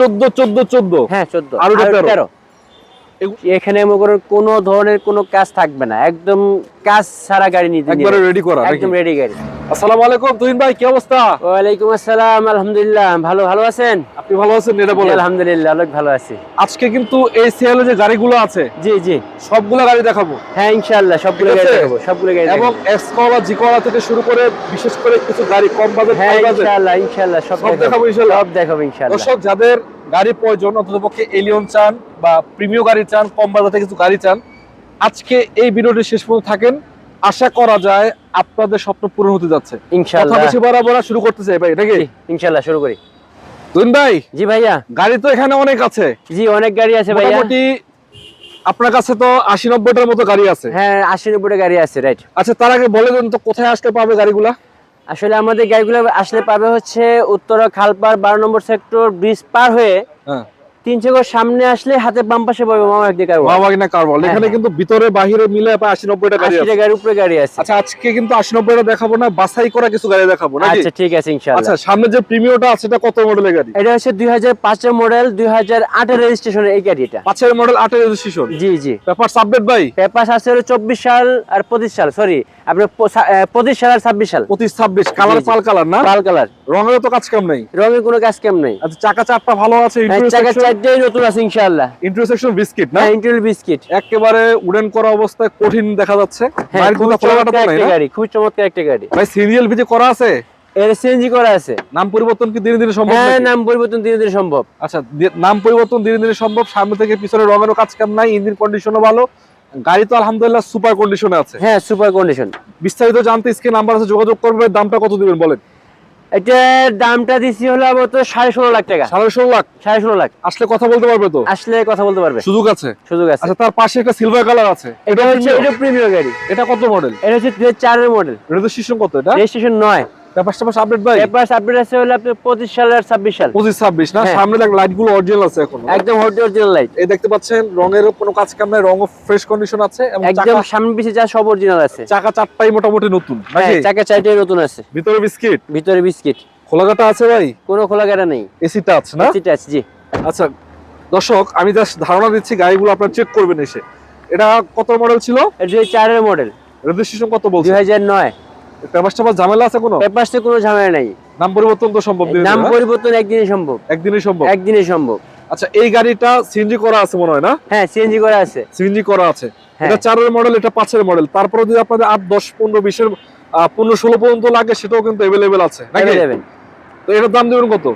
চোদ্দ চোদ্দ চোদ্দ? হ্যাঁ চোদ্দ। আর তেরো। এখানে করো কোনো ধরনের কোনো কাজ থাকবে না। একদম কাজ ছাড়া গাড়ি নিতে রেডি করা একদম রেডি গাড়ি। আসসালামু আলাইকুম তুহিন ভাই কি অবস্থা? ওয়ালাইকুম আসসালাম আলহামদুলিল্লাহ। ভালো ভালো আছেন? আপনি ভালো আছেন এটা বলেন। আলহামদুলিল্লাহ অনেক ভালো আছি। আজকে কিন্তু এই সিএলে যে গাড়িগুলো আছে জি জি। সবগুলো গাড়ি দেখাবো। হ্যাঁ ইনশাআল্লাহ সবগুলো গাড়ি দেখাবো সবগুলো গাড়ি এবং দেখাবো। এক্স কলা জি কলা থেকে শুরু করে বিশেষ করে কিছু গাড়ি কম বাজেট হ্যাঁ ইনশাআল্লাহ ইনশাআল্লাহ সব দেখাবো দেখাবো ইনশাআল্লাহ। সব দেখাবো ইনশাআল্লাহ। দর্শক যাদের গাড়ি প্রয়োজন অন্ততপক্ষে এলিয়ন চান বা প্রিমিয় গাড়ি চান কম বাজারে কিছু গাড়ি চান আজকে এই ভিডিওটি শেষ পর্যন্ত থাকেন। আশা করা যায় আপনাদের স্বপ্ন পূরণ হতে যাচ্ছে। ইনশাআল্লাহ বেশি শুরু করতে চাই ভাই নাকি? ইনশাআল্লাহ শুরু করি। তুহিন ভাই জি ভাইয়া। গাড়ি তো এখানে অনেক আছে। জি অনেক গাড়ি আছে ভাইয়া। মোটামুটি আপনার কাছে তো আশি নব্বইটার মতো গাড়ি আছে। হ্যাঁ আশি নব্বইটা গাড়ি আছে রাইট আচ্ছা তার আগে বলে দেন তো কোথায় আসতে পাবে গাড়িগুলা? আসলে আমাদের গাড়িগুলো আসলে পাবে হচ্ছে উত্তরা খালপার বারো নম্বর সেক্টর ব্রিজ পার হয়ে হ্যাঁ। তিনশো গজ সামনে আসলে হাতে বাম পাশে কার এখানে হ্যাঁ। কিন্তু ভিতরে বাহিরে মিলে প্রায় আশি নব্বইটা গাড়ি আছে। গাড়ির উপরে গাড়ি আছে। আচ্ছা আজকে কিন্তু আশি নব্বইটা দেখাবো না বাছাই করা কিছু গাড়ি দেখাবো নাকি? আচ্ছা ঠিক আছে ইনশাআল্লাহ। আচ্ছা সামনে যে আছে এটা কত মডেলের গাড়ি? এটা হচ্ছে দুই হাজার পাঁচের মডেল দুই হাজার আটের রেজিস্ট্রেশনের এই গাড়িটা। পাঁচের মডেল আটের রেজিস্ট্রেশন জি জি। ব্যাপার সাবডেট ভাই? পেপার আছে হলো চব্বিশ সাল আর পঁচিশ সাল সরি আপনার পঁচিশ সাল আর ছাব্বিশ সাল। পঁচিশ ছাব্বিশ কালার। পাল কালার না? লাল কালার। রঙেরও তো কাজ কাম নেই? রঙের কোনো কাজ কেম নেই। আচ্ছা চাকা চারটা ভালো আছে হ্যাঁ, চাকা চারটাই নতুন আছে ইনশাআল্লাহ। ইন্টারসেকশন বিস্কিট না? হ্যাঁ বিস্কিট একেবারে উডেন করা অবস্থায় কঠিন দেখা যাচ্ছে। হ্যাঁ খোলাঘাটা তো নাই না? গাড়ি খুব চমৎকার একটা গাড়ি। ভাই সিরিয়াল ভিজে করা আছে? এর সিএনজি করা আছে। নাম পরিবর্তন কি দিনে দিনে সম্ভব হ্যাঁ নাম পরিবর্তন ধীরে ধীরে সম্ভব। আচ্ছা নাম পরিবর্তন দিনে দিনে সম্ভব। সামনে থেকে পিছনে রঙেরও কাজ কাম নাই ইঞ্জিন কন্ডিশনও ভালো। গাড়ি তো আলহামদুলিল্লাহ সুপার কন্ডিশনে আছে। হ্যাঁ সুপার কন্ডিশন বিস্তারিত জানতে স্ক্রিন নাম্বার আছে যোগাযোগ করবে দামটা কত দিবেন বলেন? এটার দামটা দিছি হলো আপাতত সাড়ে ষোলো লাখ টাকা। সাড়ে ষোলো লাখ? সাড়ে ষোলো লাখ। আসলে কথা বলতে পারবে তো? আসলে কথা বলতে পারবে। সুযোগ আছে? সুযোগ আছে। আচ্ছা তার পাশে একটা সিলভার কালার আছে। এটা হচ্ছে? এটা প্রিমিয়ার গাড়ি। এটা কত মডেল এটা হচ্ছে চারের মডেল রেজিস্ট্রেশন কত এটা? রেজিস্ট্রেশন নয়। সাল সামনে একদম দেখতে পাচ্ছেন রঙের কোনো কাজ কাম নাই নতুন আছে। ভিতরে বিস্কিট? ভিতরে বিস্কিট। খোলাগাটা আছে ভাই? খোলাগাটা নেই। এসি জি। আচ্ছা দর্শক আমি ধারণা দিচ্ছি গাড়িগুলো আপনার চেক করবেন এসে। এটা কত মডেল ছিল? এটা মডেল রেজিস্ট্রেশন কত বলছে? 2009 হ্যাঁ, হ্যাঁ। ষোলো পর্যন্ত লাগে সেটাও কিন্তু অ্যাভেলেবেল আছে তো এটার দাম দেবেন কত?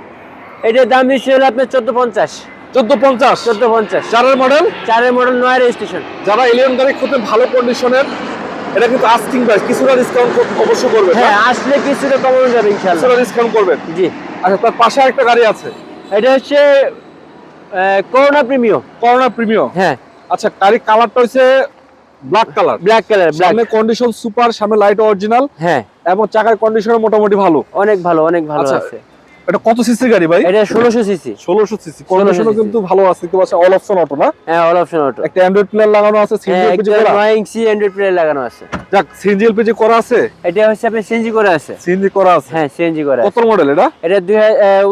দাম দিচ্ছি আপনার চোদ্দ পঞ্চাশ। চোদ্দ পঞ্চাশ? চোদ্দ পঞ্চাশ। চারের মডেল চারের মডেল নয় রেজিস্ট্রেশন যারা এলিয়ন গাড়ি খুব ভালো কন্ডিশনের এটা কিন্তু আস্কিং প্রাইস কিছুটা ডিসকাউন্ট অবশ্যই করবেন হ্যাঁ আসলে কিছুটা কমানো যাবে ইনশাল্লাহ কিছুটা ডিসকাউন্ট করবেন। জি। আচ্ছা তার পাশে একটা গাড়ি আছে। এটা হচ্ছে করোনা করোনা হ্যাঁ। আচ্ছা গাড়ির কালারটা হচ্ছে ব্ল্যাক কালার ব্ল্যাক কালার সামনে কন্ডিশন সুপার সামনে লাইট অরিজিনাল হ্যাঁ। এবং চাকার কন্ডিশন মোটামুটি ভালো। অনেক ভালো অনেক ভালো আচ্ছা, আছে। এটা কত সিসি গাড়ি ভাই? এটা 1600 সিসি। 1600 সিসি। কন্ডিশনও কিন্তু ভালো আছে দেখতে পাচ্ছেন অল অপশন অটো না? হ্যাঁ অল অপশন অটো একটা অ্যান্ড্রয়েড প্লেয়ার লাগানো আছে সিএনজি এলপিজি করা। নয় ইঞ্চি অ্যান্ড্রয়েড প্লেয়ার লাগানো আছে। যাক সিএনজি এলপিজি করা আছে? এটা হচ্ছে আপনি সিএনজি করে আছে। সিএনজি করা আছে? হ্যাঁ সিএনজি করে আছে। কত মডেল এটা? এটা দুই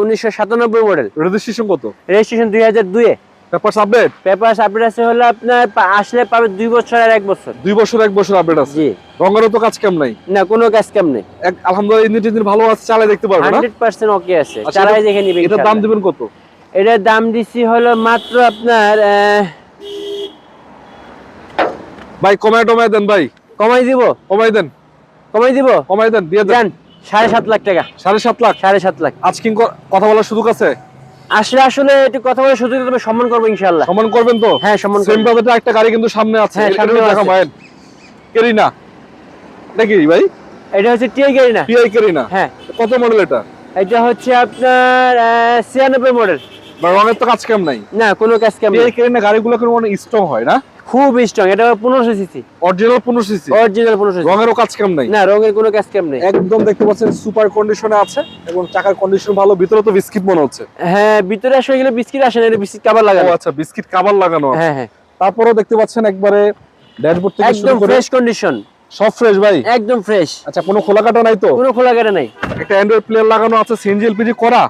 উনিশশো সাতানব্বই মডেল রেজিস্ট্রেশন কত? রেজিস্ট্রেশন দুই হাজার দুয়ে পেপারস আপডেট পেপার আপডেট আছে হলো আপনার আসলে পাবে দুই বছর আর এক বছর। দুই বছর এক বছর আপডেট আছে? জি। রঙেরও তো কাজ কেমন নাই? না কোনো কাজ কাম নেই। আলহামদুলিল্লাহ ইঞ্জিন টিঞ্জিন ভালো আছে চালাই দেখতে পারবে না? হান্ড্রেড পার্সেন্ট ওকে আছে। আচ্ছা, চালাই দেখে নিবে এটার দাম দিবেন কত? এটার দাম দিচ্ছি হলো মাত্র আপনার ভাই কমায় টমায় দেন ভাই। কমাই দিব? কমাই দেন। কমাই দিব? কমাই দেন দিয়ে দেন। সাড়ে সাত লাখ টাকা। সাড়ে সাত লাখ? সাড়ে সাত লাখ। আজকে কথা বলার সুযোগ আছে? আসলে আসলে একটু কথা বলে শুধু তুমি সম্মান করব ইনশাল্লাহ সম্মান করবেন তো? হ্যাঁ সম্মান সেম বাজেটে একটা গাড়ি কিন্তু সামনে আছে। হ্যাঁ, এটা সামনে দেখা আছে। কেরিনা এটা কি ভাই? এটা হচ্ছে টিআই কেরিনা টিআই কেরিনা হ্যাঁ। কত মডেল এটা? এটা হচ্ছে আপনার আহ, ছিয়ানব্বই মডেল রঙের তো কাজ কাম নাই? না কোনো কাজ কাম নেই। কেরিনা গাড়িগুলো কোনো স্ট্রং হয় না? খুব স্ট্রং এটা পনেরোশো সিসি অরিজিনাল পনেরো সিসি অরিজিনাল পনেরোশো রঙেরও কাজ কাম নাই? না রঙের কোনো কাজ কাম নেই। একদম দেখতে পাচ্ছেন সুপার কন্ডিশনে আছে এবং চাকার কন্ডিশন ভালো ভিতরে তো বিস্কিট মনে হচ্ছে। হ্যাঁ ভিতরে আসলে গেলে বিস্কিট আসে না এটা বিস্কিট কাবার লাগানো। আচ্ছা বিস্কিট কাভার লাগানো হ্যাঁ হ্যাঁ। তারপরেও দেখতে পাচ্ছেন একবারে ড্যাশবোর্ড থেকে একদম শুরু করে ফ্রেশ কন্ডিশন সব ফ্রেশ ভাই? একদম ফ্রেশ আচ্ছা কোনো খোলা কাটা নাই তো? কোনো খোলা গাড়ি নাই। একটা অ্যান্ড্রয়েড প্লেয়ার লাগানো আছে সিএনজি এলপিজি করা।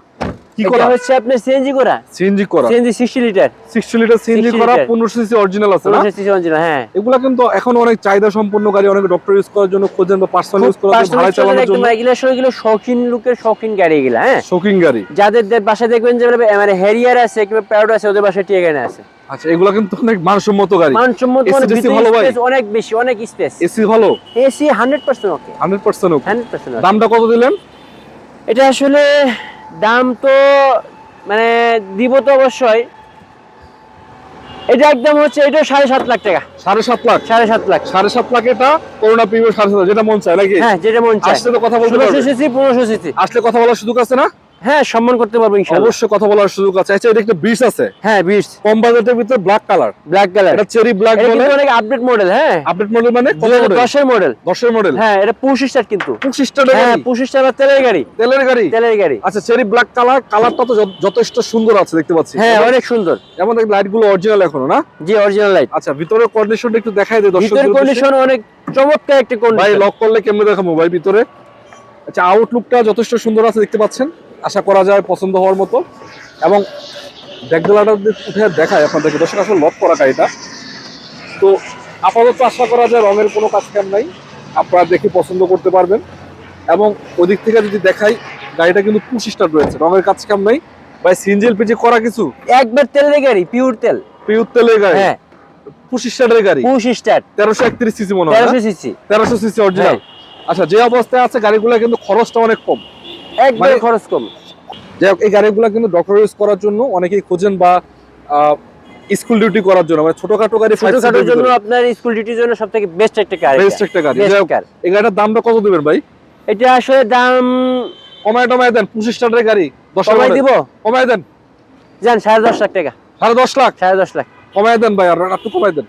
কি করা? হচ্ছে আপনার সিএনজি করা। সিএনজি করা। সিএনজি 60 লিটার 60 লিটার সিএনজি করা 1500 সিসি অরিজিনাল আছে না? 1500 সিসি অরিজিনাল হ্যাঁ। এগুলা কিন্তু এখন অনেক চাহিদা সম্পন্ন গাড়ি অনেক ডক্টর ইউজ করার জন্য খোঁজেন বা পার্সোনাল ইউজ করার জন্য ভাড়া চালানোর জন্য। এগুলো শৌখিন লোকের শৌখিন গাড়ি এগুলা হ্যাঁ। শোকিং গাড়ি। যাদের বাসায় দেখবেন যে মানে হ্যারিয়ার আছে কিংবা প্যারোড আছে ওদের বাসায় টিয়াগান আছে। আচ্ছা এগুলা কিন্তু অনেক মানসম্মত গাড়ি। মানসম্মত মানে ভালো ভাই? অনেক বেশি অনেক স্পেস এসি ভালো? এসি 100% ওকে 100% ওকে 100% দামটা কত দিলেন? এটা আসলে দাম তো মানে দিব তো অবশ্যই। এটা একদম হচ্ছে এটা সাড়ে সাত লাখ টাকা। সাড়ে সাত লাখ? সাড়ে সাত লাখ। সাড়ে সাত লাখ এটা করোনা পিবো সাড়ে সাত যেটা মন চায় নাকি? হ্যাঁ যেটা মন চায়। আসলে তো কথা বলতে পারবে। সিসি পনেরোশো সিসি। আসলে কথা বলার সুযোগ আছে না? হ্যাঁ সম্মান করতে পারব ইনশাল্লাহ অবশ্যই কথা বলার সুযোগ আছে। আচ্ছা এটা একটা বিশ আছে। হ্যাঁ বিশ কম বাজেটের ভিতরে ব্ল্যাক কালার ব্ল্যাক কালার এটা চেরি ব্ল্যাক এটা বলে অনেক আপডেট মডেল হ্যাঁ। আপডেট মডেল মানে কত দুই হাজার মডেল দশের মডেল মডেল হ্যাঁ এটা পুশ স্টার্ট কিন্তু। পঁচিশ টাকা হ্যাঁ পুশ স্টার তেলের গাড়ি। তেলের গাড়ি? তেলের গাড়ি। আচ্ছা চেরি ব্ল্যাক কালার কালারটা তো যথেষ্ট সুন্দর আছে দেখতে পাচ্ছি। হ্যাঁ অনেক সুন্দর। এমন লাইটগুলো অরিজিনাল এখনও না? জি অরিজিনাল লাইট আচ্ছা ভিতরের কন্ডিশনটা একটু দেখাই দে দর্শক ভিতর কন্ডিশন অনেক চমৎকার একটা কন্ডিশন ভাই লক করলে কেমনে দেখাবো ভাই ভিতরে? আচ্ছা আউটলুকটা যথেষ্ট সুন্দর আছে দেখতে পাচ্ছেন? আশা করা যায় পছন্দ হওয়ার মতো। এবং ব্যাকডোলাটা উঠে দেখায় আপনাদেরকে দর্শক আসলে লক করা গাড়িটা তো আপাতত আশা করা যায় রঙের কোনো কাজ কাম নাই। আপনারা দেখে পছন্দ করতে পারবেন। এবং ওদিক থেকে যদি দেখাই গাড়িটা কিন্তু পুশ স্টার রয়েছে। রঙের কাজ কাম নাই। ভাই সিনজেল পিজি করা কিছু? একবার তেলের গাড়ি পিওর তেল। পিউর তেলের গাড়ি? হ্যাঁ। পুশ স্টারের গাড়ি? Push start. তেরোশো একত্রিশ সিসি মনে হয়? তেরোশো সিসি। তেরোশো সিসি অরিজিনাল আচ্ছা যে অবস্থায় আছে গাড়িগুলো কিন্তু খরচটা অনেক কম। একবার মানে- খরচ কম। যাই হোক এই গাড়িগুলো কিন্তু ডক্টর ইউজ করার জন্য অনেকেই খোঁজেন বা স্কুল ডিউটি করার জন্য। মানে ছোটখাটো গাড়ি ছোটখাটোর জন্য আপনার স্কুল ডিউটির জন্য সব থেকে বেস্ট একটা কার বেস্ট একটা গাড়ি এই গাড়িটার দামটা কত দিবেন ভাই? এটা আসলে দাম কমায় টমায় দেন পঁচিশ টাকার গাড়ি দশ কমাই দিব? কমায় দেন। জান সাড়ে দশ লাখ টাকা। সাড়ে দশ লাখ? সাড়ে দশ লাখ। কমায় দেন ভাই আর একটু কমায় দেন।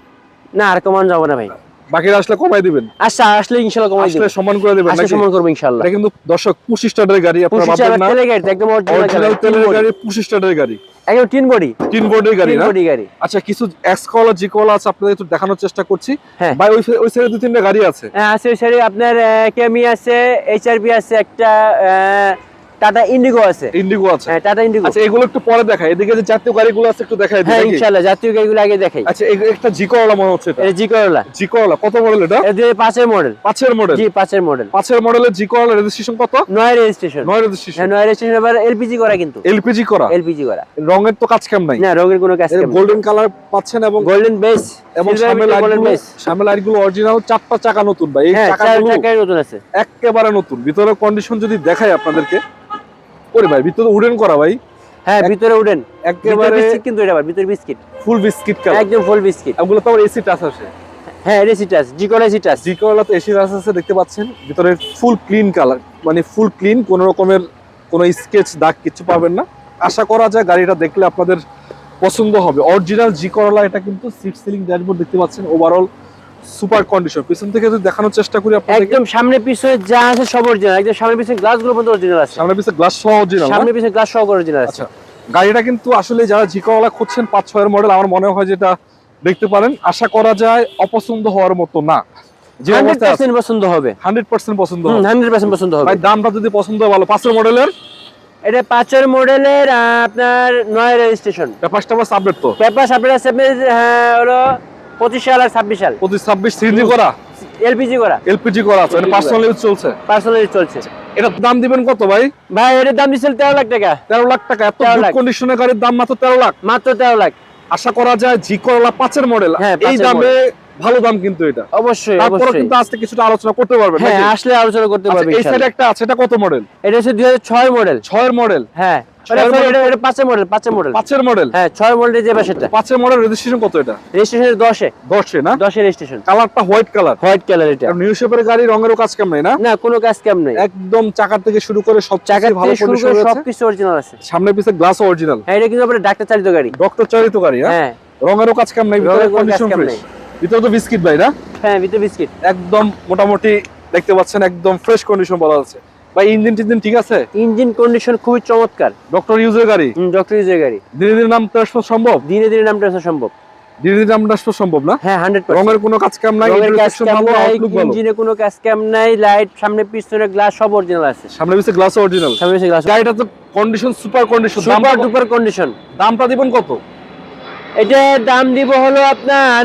না আর কমান যাব না ভাই। বাকিরা আসলে কমায় দিবেন। আচ্ছা আসলে ইনশাল্লাহ কমাই দিব আসলে সম্মান করে দেবেন নাকি? সমান করব ইনশাল্লাহ। এটা কিন্তু দর্শক পঁচিশ টাকার গাড়ি আপনারা ভাববেন না। তেলের গাড়ি একদম অরিজিনাল তেলের গাড়ি পঁচিশ টাকার গাড়ি। একদম টিন বডি। তিন বোর্ডের গাড়ি না? বডি গাড়ি। আচ্ছা কিছু এক্স কলা জি কলা আছে আপনাদের একটু দেখানোর চেষ্টা করছি। হ্যাঁ। ভাই ওই ওই সাইডে দু তিনটা গাড়ি আছে। হ্যাঁ আছে স্যার আপনার কেমি আছে এইচআরবি আছে একটা টাটা ইন্ডিগো আছে। ইন্ডিগো আছে। হ্যাঁ টাটা ইন্ডিগো। আচ্ছা এগুলো একটু পরে দেখাই। এদিকে যে জাতীয় গাড়িগুলো আছে একটু দেখাই দিই হ্যাঁ নাকি? ইনশাল্লাহ জাতীয় গাড়িগুলো আগে দেখাই। আচ্ছা একটা জি করলা মনে হচ্ছে এটা। জি করলা জি করলা কত মডেল এটা? এটা পাঁচের মডেল পাঁচের মডেল জি পাঁচের মডেল পাঁচের মডেলের জি করলা রেজিস্ট্রেশন কত? নয় রেজিস্ট্রেশন নয় রেজিস্ট্রেশন হ্যাঁ নয় রেজিস্ট্রেশন এবার এলপিজি করা কিন্তু। এলপিজি করা? এলপিজি করা। রঙের তো কাজ কাম নাই? না রঙের কোনো কাজ গোল্ডেন কালার পাচ্ছেন এবং গোল্ডেন বেস এবং সামনে লাইটগুলো সামনে লাইটগুলো অরিজিনাল চারটা চাকা নতুন ভাই। এই হ্যাঁ চাকাগুলো নতুন আছে। একেবারে নতুন। ভিতরের কন্ডিশন যদি দেখাই আপনাদেরকে ওরে ভাই ভিতরে উডেন করা ভাই। হ্যাঁ ভিতরে ভিতরে একেবারে কিন্তু এটা আবার ভিতরে বিস্কিট। ফুল বিস্কিট কালার। একদম ফুল বিস্কিট। এগুলো তো এসি টাচ আছে। হ্যাঁ এসি টাচ জি করা এসি টাচ। জি করলা তো এসি টাচ আছে দেখতে পাচ্ছেন। ভিতরে ফুল ক্লিন কালার মানে ফুল ক্লিন কোনো রকমের কোনো স্কেচ দাগ কিছু পাবেন না। আশা করা যায় গাড়িটা দেখলে আপনাদের পছন্দ হবে। অরিজিনাল জি করলা এটা কিন্তু সিট সিলিং ড্যাশবোর্ড দেখতে পাচ্ছেন। Overall super condition. পিছন থেকে যদি দেখানোর চেষ্টা করি আপনাদেরকে। একদম সামনে পিছনে যা আছে সব অরিজিনাল একদম সামনে পিছনে গ্লাসগুলো পর্যন্ত অরিজিনাল আছে। সামনে পিছনে গ্লাস সহ অরিজিনাল সামনে পিছনে গ্লাস সহ অরিজিনাল আছে। আচ্ছা গাড়িটা কিন্তু আসলে যারা জি করলা খুঁজছেন পাঁচ ছয়ের মডেল আমার মনে হয় যেটা দেখতে পারেন আশা করা যায় অপছন্দ হওয়ার মতো না। পছন্দ হবে। হান্ড্রেড পার্সেন্ট পছন্দ হবে। হান্ড্রেড পার্সেন্ট পছন্দ হবে। ভাই দামটা যদি পছন্দ হয় ভালো পাঁচের মডেলের এটা পাঁচের মডেলের আপনার নয় রেজিস্ট্রেশন। আবার সাবলেট তো। পেপার আপনার আছে হ্যাঁ, হলো পঁচিশ সাল আর ছাব্বিশ সাল। পঁচিশ ছাব্বিশ সিএনজি করা? এলপিজি করা। এলপিজি করা আছে পার্সোনাল ইউজ চলছে? পার্সোনালি চলছে। এটা দাম দিবেন কত ভাই? ভাই এটার দাম দিচ্ছিল তেরো লাখ টাকা। তেরো লাখ টাকা এত 13 লাখ। কন্ডিশনের গাড়ির দাম মাত্র তেরো লাখ? মাত্র তেরো লাখ। আশা করা যায় জি করলা পাঁচের মডেল হ্যাঁ, এই দামে ভালো দাম কিন্তু এটা। অবশ্যই তারপরে কিন্তু আজকে কিছুটা আলোচনা করতে পারবেন হ্যাঁ আসলে আলোচনা করতে আচ্ছা, পারবে এই সাইডে একটা আছে এটা কত মডেল এটা হচ্ছে দুই হাজার ছয় মডেল ছয়ের মডেল হ্যাঁ। পাঁচের মডেল পাঁচের মডেল পাঁচের মডেল হ্যাঁ ছয় মডেল যে সেটা পাঁচের মডেল রেজিস্ট্রেশন কত এটা? রেজিস্ট্রেশন দশে। দশে না? দশে রেজিস্ট্রেশন কালারটা হোয়াইট কালার হোয়াইট কালার এটা। নিউ শেপের গাড়ি রঙেরও কাজ কাম না? না কোনো কাজ কাম নেই। একদম চাকার থেকে শুরু করে সব চাকা ভালো শুরু করে সবকিছু অরিজিনাল আছে। সামনে পিছে গ্লাস অরিজিনাল হ্যাঁ এটা কিন্তু আপনার ডাক্তার চালিত গাড়ি। ডক্টর চালিত গাড়ি হ্যাঁ। রঙেরও কাজ কাম নাই ভিতরে রঙের কাজ কন্ডিশন ফ্রেশ ভিতরে তো বিস্কিট ভাই না? হ্যাঁ ভিতরে বিস্কিট একদম মোটামুটি দেখতে পাচ্ছেন একদম ফ্রেশ কন্ডিশন বলা আছে। ভাই ইঞ্জিন টিঞ্জিন ঠিক আছে? ইঞ্জিন কন্ডিশন খুবই চমৎকার। ডক্টর ইউজের গাড়ি? ডক্টর ইউজের গাড়ি। ধীরে ধীরে নাম ট্রান্সফার সম্ভব? ধীরে ধীরে নামটা আসা সম্ভব। ধীরে ধীরে দামটা আসতে সম্ভব না? হ্যাঁ হান্ড্রেড রঙের কোনো কাজ কাম নাই ইঞ্জিনে কোনো কাজ কাম লাইট সামনে পিছনে গ্লাস সব অরিজিনাল আছে। সামনে গ্লাস অরিজিনাল সামনে পিছনে গ্লাস গাড়িটা তো condition super condition super duper condition দামটা দিবেন কত? এটার দাম দিব হলো আপনার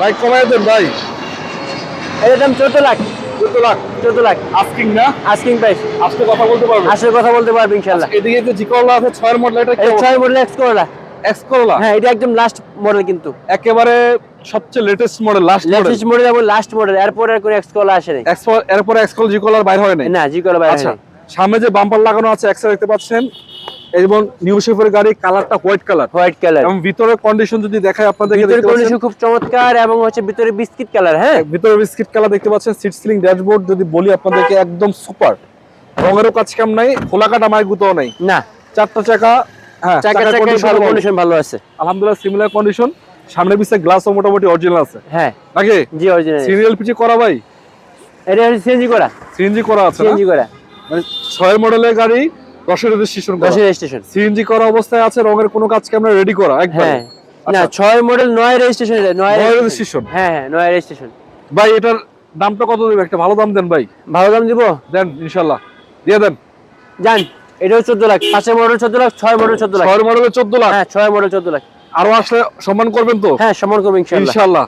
ভাই কমায় দেন ভাই। এটার দাম চোদ্দ লাখ। চোদ্দ লাখ। চোদ্দ লাখ। আস্কিং না? আস্কিং প্রাইস আজকে কথা বলতে পারবেন আসলে কথা বলতে পারব ইনশাল্লাহ এদিকে যে জিকরলা আছে ছয়ের মডেল এটা এটা ছয় model X Corolla X Corolla হ্যাঁ এটা একদম লাস্ট মডেল কিন্তু। একেবারে সবচেয়ে latest model last model latest model এবং লাস্ট মডেল এরপর আর কোনো এক্স করলা আসে নাই। এক্স এরপরে এক্স কল জিকরলার বাইরে হয় না জি করলা বাইরে আচ্ছা সামনে যে বাম্পার লাগানো আছে এক্সা দেখতে পাচ্ছেন। এবং নিউ শেফের গাড়ি কালারটা হোয়াইট কালার হোয়াইট কালার এবং ভিতরের কন্ডিশন যদি ভিতরে কন্ডিশন খুব চমৎকার এবং হচ্ছে ভিতরে বিস্কিট কালার হ্যাঁ? ভিতরে বিস্কিট কালার দেখতে পাচ্ছেন সিট সিলিং ড্যাশবোর্ড যদি বলি আপনাদেরকে একদম সুপার রঙেরও কাজ কাম নাই খোলা কাটা মাই গুতাও নাই। না। চারটা চাকা হ্যাঁ চাকা চাকা। কন্ডিশন ভালো আছে। আলহামদুলিল্লাহ সিমিলার কন্ডিশন সামনে পিছে গ্লাসও মোটামুটি অরিজিনাল আছে। হ্যাঁ। নাকি? জি অরিজিনাল সিরিয়াল পিছে করা ভাই? এটা সিএনজি করা। সিএনজি করা আছে সিএনজি করা। মানে ছয় মডেলের গাড়ি দশের রেজিস্ট্রেশন করা। দশের রেজিস্ট্রেশন সিএনজি করা অবস্থায় আছে রঙের কোনো কাজ আমরা রেডি করা একবার। হ্যাঁ। না আচ্ছা। ছয় মডেল নয় রেজিস্ট্রেশন নয় রেজিস্ট্রেশন হ্যাঁ হ্যাঁ নয় রেজিস্ট্রেশন ভাই এটার দামটা কত দেবে? একটা ভালো দাম দেন ভাই। ভালো দাম দিব? দেন ইনশাল্লাহ দিয়ে দেন। জান এটাও চোদ্দ লাখ। পাঁচের মডেল চোদ্দ লাখ ছয় মডেল চোদ্দ লাখ। ছয় মডেলের চোদ্দ লাখ? হ্যাঁ ছয় মডেল চোদ্দ লাখ। আরও আসলে সম্মান করবেন তো? হ্যাঁ সমান করব ইনশাল্লাহ ইনশাল্লাহ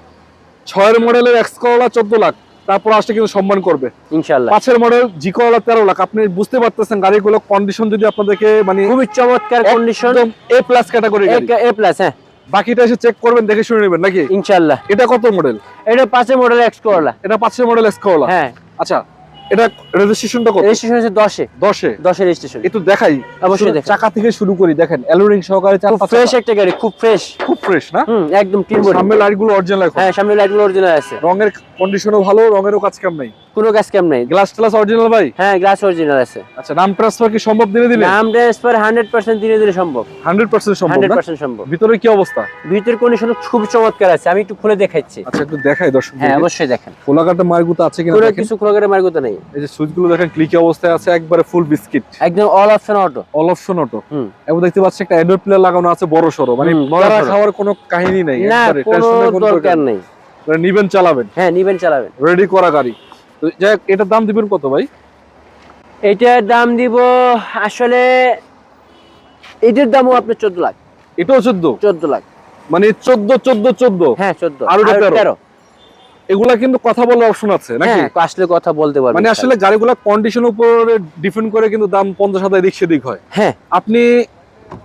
ছয়ের মডেলের এক্স করলা চোদ্দ লাখ। তারপর আসলে কিন্তু সম্মান করবে। ইনশাল্লাহ পাঁচের মডেল জি করলা তেরো লাখ। আপনি বুঝতে পারতেছেন গাড়িগুলো কন্ডিশন যদি আপনাদেরকে মানে খুবই চমৎকার condition A plus category A plus হ্যাঁ। বাকিটা এসে চেক করবেন দেখে শুনে নেবেন নাকি? ইনশাল্লাহ এটা কত মডেল এটা পাঁচের মডেল এক্স করলা এটা পাঁচের মডেল এক্স করলা হ্যাঁ। আচ্ছা এটা রেজিস্ট্রেশনটা কত? রেজিস্ট্রেশন হচ্ছে দশে। দশে? দশের রেজিস্ট্রেশন একটু দেখাই। অবশ্যই দেখেন চাকা থেকে শুরু করি দেখেন অ্যালোরিং সহকারে চাকা খুব ফ্রেশ একটা গাড়ি খুব ফ্রেশ খুব ফ্রেশ না? হুম একদম টিন বডি সামনে লাইটগুলো অরিজিনাল হ্যাঁ সামনে লাইটগুলো অরিজিনাল আছে। রঙের কন্ডিশনও ভালো রঙেরও কাজ কাম নাই? কোনো কাজ কাম নাই। গ্লাস ট্লাস অরিজিনাল ভাই? হ্যাঁ গ্লাস অরিজিনাল আছে। আচ্ছা নাম ট্রান্সফার কি সম্ভব দিনে দিলে? নাম ট্রান্সফার হান্ড্রেড পার্সেন্ট দিনে দিলে সম্ভব। হান্ড্রেড পার্সেন্ট সম্ভব হান্ড্রেড না পার্সেন্ট সম্ভব। ভিতরে কি অবস্থা? ভিতরের কন্ডিশন খুব চমৎকার আছে। আমি একটু খুলে দেখাচ্ছি। আচ্ছা একটু দেখাই দর্শক হ্যাঁ অবশ্যই দেখেন। খোলাকাটা মারগুতো আছে কিনা পুরো দেখেন? কিছু খোলা করে মার্গত নেই। এই যে সুইচগুলো দেখেন ক্লিকি অবস্থায় আছে? একবারে ফুল বিস্কিট একদম all option auto all option auto হুম। এবং দেখতে পাচ্ছি একটা অ্যান্ড্রয়েড প্লেয়ার লাগানো আছে বড় সরো মানে বড় খাওয়ার কোনো কাহিনী নেই। না কোনো দরকার নেই। নিবেন চালাবেন। হ্যাঁ নিবেন চালাবেন। রেডি করা গাড়ি। তো যাই এটার দাম দিবেন কত ভাই? এটার দাম দিব আসলে এটার দামও আপনার চোদ্দ লাখ। এটাও চোদ্দ? চোদ্দ লাখ। মানে চোদ্দ চোদ্দ চোদ্দ? হ্যাঁ চোদ্দ। আরও তেরো। এগুলা কিন্তু কথা বলার অপশন আছে নাকি? হ্যাঁ আসলে কথা বলতে পারবেন মানে আসলে গাড়িগুলা কন্ডিশন উপরে ডিপেন্ড করে কিন্তু দাম পঞ্চাশ হাজার এদিক সেদিক হয়। হ্যাঁ। আপনি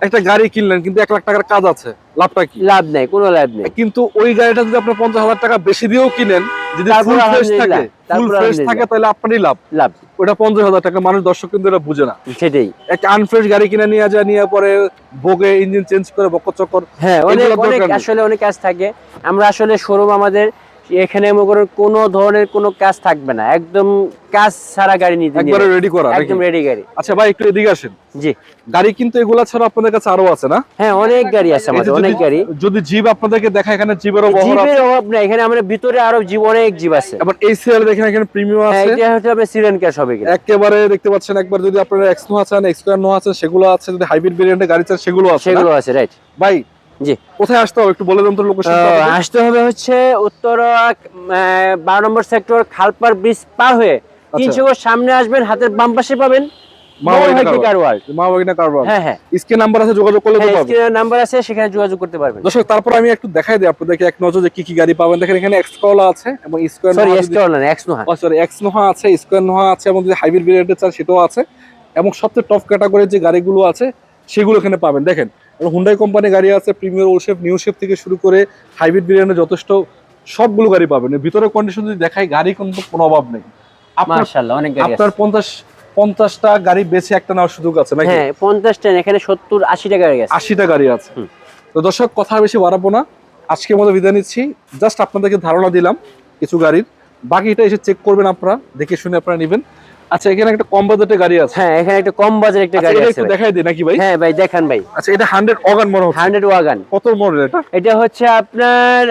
একটা গাড়ি কিনলেন কিন্তু এক লাখ টাকার কাজ আছে লাভটা কি? লাভ নেই কোনো লাভ নেই। কিন্তু ওই গাড়িটা যদি আপনি পঞ্চাশ হাজার টাকা বেশি দিয়েও কিনেন যদি ফুল ফ্রেশ থাকে ফুল ফ্রেশ থাকে তাহলে আপনারই লাভ। লাভ। ওটা পঞ্চাশ হাজার টাকা মানুষ দর্শক কিন্তু এটা বুঝে না। সেটাই। একটা আনফ্রেশ গাড়ি কিনে নিয়ে যায় নিয়ে পরে ভোগে ইঞ্জিন চেঞ্জ করে বকর চক্কর হ্যাঁ অনেক অনেক আসলে অনেক কাজ থাকে। আমরা আসলে শোরুম আমাদের এখানে মনে করেন কোনো ধরনের কোনো কাজ থাকবে না। একদম কাজ ছাড়া গাড়ি নিতে একবারে রেডি করা একদম রেডি গাড়ি। আচ্ছা ভাই একটু এদিকে আসেন। জি। গাড়ি কিন্তু এগুলা ছাড়া আপনাদের কাছে আরও আছে না? হ্যাঁ অনেক গাড়ি আছে আমাদের অনেক গাড়ি। যদি জিপ আপনাদেরকে দেখা এখানে জিপেরও বহর আছে? জিপের অভাব নাই এখানে আমাদের ভিতরে আরও জীব অনেক জীব আছে। আবার এই সিএল দেখেন এখানে প্রিমিয়াম হ্যাঁ, আছে। এটা হচ্ছে আপনার সিরেন ক্যাশ হবে কিনা একেবারে দেখতে পাচ্ছেন একবার যদি আপনারা এক্স নোহা চান এক্সপ্লেয়ার নো আছে সেগুলো আছে। যদি হাইব্রিড ভেরিয়েন্টের গাড়ি চান সেগুলো আছে সেগুলো আছে রাইট ভাই জি। কোথায় আসতে হবে? একটু বলে দেন তো লোকেশন আসতে হবে হচ্ছে উত্তর বারো নম্বর সেক্টর খালপার ব্রিজ পার হয়ে আচ্ছা। তিনশো সামনে আসবেন হাতের বাম পাশে পাবেন হ্যাঁ হ্যাঁ। পারবেন। তারপর আমি একটু দেখাই দিই আপনাদেরকে এক নজরে কি কি গাড়ি পাবেন। দেখেন এখানে আছে এবং নোহা আছে স্কোয়ার নোহা আছে এবং যদি হাইব্রিড ভেরিয়েন্টের চান সেটাও আছে। এবং সবচেয়ে টপ ক্যাটাগরির যে গাড়িগুলো আছে সেগুলো এখানে পাবেন। দেখেন হুন্ডাই কোম্পানি গাড়ি আছে প্রিমিয়ার ওল শেপ নিউ শেপ থেকে শুরু করে হাইব্রিড ভেরিয়েন্টের যথেষ্ট সবগুলো গাড়ি পাবেন। ভিতরে কন্ডিশন যদি দেখাই গাড়ি কিন্তু কোনো অভাব নেই। আপনার পঞ্চাশ পঞ্চাশটা গাড়ি বেছে একটা নেওয়ার সুযোগ আছে নাকি? হ্যাঁ পঞ্চাশ এখানে সত্তর আশি টাকা গাড়ি আছে। আশিটা গাড়ি আছে। তো দর্শক কথা বেশি বাড়াবো না। আজকের মতো বিদায় নিচ্ছি। জাস্ট আপনাদেরকে ধারণা দিলাম কিছু গাড়ির। বাকিটা এসে চেক করবেন আপনারা দেখে শুনে আপনারা নেবেন। আচ্ছা এখানে একটা কম বাজেটের গাড়ি আছে। হ্যাঁ এখানে একটা কম বাজার একটা আচ্ছা, গাড়ি আছে একটু। দেখাই দিই নাকি ভাই? হ্যাঁ ভাই দেখান ভাই। আচ্ছা এটা হান্ড্রেড অগান মনে হচ্ছে। Hundred wagon. কত মডেল এটা? এটা হচ্ছে আপনার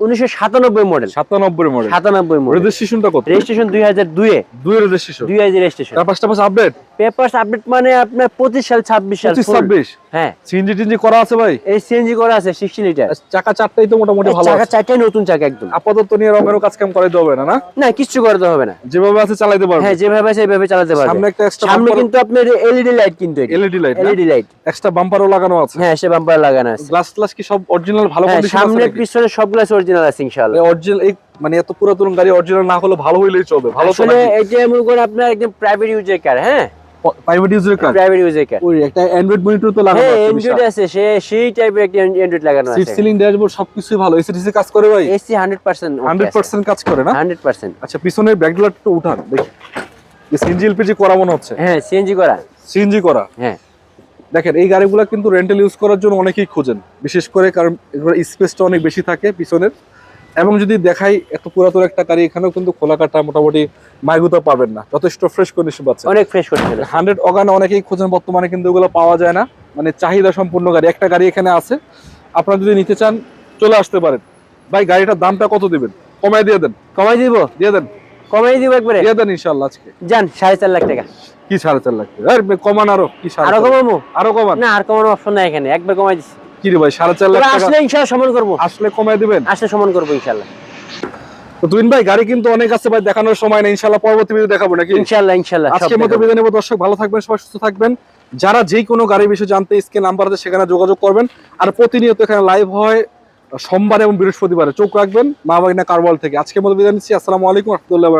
উনিশশো সাতানব্বই মডেল সাতানব্বই মডেল সাতানব্বই মডেল রেজিস্ট্রেশনটা কত? রেজিস্ট্রেশন দুই হাজার দুয়ে দুই রেজিস্ট্রেশন দুই হাজার রেজিস্ট্রেশন তার পাঁচটা পাঁচ আপডেট পেপারস আপডেট মানে আপনার পঁচিশ সাল ছাব্বিশ সাল পঁচিশ full। ছাব্বিশ। হ্যাঁ। সিএনজি করা আছে ভাই? এই সিএনজি করা আছে সিক্সটি লিটার চাকা চারটাই তো মোটামুটি ভালো চাকা চারটাই নতুন চাকা একদম। আপাতত নিয়ে রঙেরও কাজ কাম হবে না না? না কিচ্ছু করতে হবে না। যেভাবে আছে চালাইতে পারবে। হ্যাঁ যেভাবে আছে এইভাবে চালাতে সামনে একটা এক্সট্রা সামনে কিন্তু আপনার এলইডি লাইট কিন্তু LED light LED light extra বাম্পারও লাগানো আছে। হ্যাঁ সে বাম্পার লাগানো আছে। গ্লাস গ্লাস কি সব অরিজিনাল ভালো হ্যাঁ কন্ডিশন সামনে আছে পিছনে সবগুলা অরিজিনাল আছে ইনশাআল্লাহ। অরিজিনাল এই মানে এত পুরাতন গাড়ি অরিজিনাল না হলে ভালো হইলেই চলবে ভালো তো এটা মনে করেন আপনার একদম প্রাইভেট ইউজের কার হ্যাঁ? প্রাইভেট ইউজের কার প্রাইভেট ইউজের কার ওই একটা অ্যান্ড্রয়েড মনিটর তো লাগানো হ্যাঁ আছে অ্যান্ড্রয়েড আছে সে সেই টাইপের একটা অ্যান্ড্রয়েড লাগানো সিট সিলিং ড্যাশবোর্ড সবকিছুই ভালো। এসিডিসি কাজ করে ভাই? এসি 100% 100% কাজ করে না? 100% আচ্ছা পিছনের ব্যাকলাইট একটু উঠান দেখি। সিএনজি এলপিজি করা মনে হচ্ছে? হ্যাঁ সিএনজি করা। সিএনজি করা? হ্যাঁ। দেখেন এই গাড়িগুলো কিন্তু রেন্টাল ইউজ করার জন্য অনেকেই খোঁজেন। বিশেষ করে কারণ স্পেসটা অনেক বেশি থাকে পিছনের। এবং যদি দেখাই এত পুরাতন একটা গাড়ি এখানেও কিন্তু খোলা কাটা মোটামুটি মাইগুতা পাবেন না। যথেষ্ট ফ্রেশ কন্ডিশন পাচ্ছেন। অনেক ফ্রেশ হবে। হান্ড্রেড অগানে অনেকেই খোঁজেন বর্তমানে কিন্তু এগুলো পাওয়া যায় না। মানে চাহিদা সম্পূর্ণ গাড়ি একটা গাড়ি এখানে আছে। আপনারা যদি নিতে চান চলে আসতে পারেন। ভাই গাড়িটার দামটা কত দিবেন? কমাই দিয়ে দেন। কমাই দিব? দিয়ে দেন। কমাই দিব একবারে? দিয়ে দেন ইনশাল্লাহ আজকে। যান সাড়ে চার লাখ টাকা। কি সাড়ে চার লাখ টাকা? আরে কমান আরও। কি আরও? কমাবো? আরও কমান। না আর কমানোর অপশন নাই এখানে। একবার কমাই দিচ্ছি। কি রে ভাই সাড়ে চার লাখ টাকা? আসলে ইনশাআল্লাহ সমান করব। আসলে কমাই দিবেন? আসলে সমান করব ইনশাআল্লাহ তো তুইন ভাই গাড়ি কিন্তু অনেক আছে ভাই দেখানোর সময় নেই ইনশাল্লাহ পরবর্তী ভিডিও দেখাবো নাকি? ইনশাআল্লাহ ইনশাআল্লাহ সব আজকের মতো বিদায় নেব। দর্শক ভালো থাকবেন সবাই সুস্থ থাকবেন। যারা যে কোনো গাড়ির বিষয়ে জানতে স্ক্রিন নাম্বার আছে সেখানে যোগাযোগ করবেন। আর প্রতিনিয়ত এখানে লাইভ হয় সোমবার এবং বৃহস্পতিবারে। চোখ রাখবেন মা বাগিনা কারওয়াল থেকে। আজকের মতো বিদায় নিচ্ছি। আসসালামু আলাইকুম রহমতুল্লাহ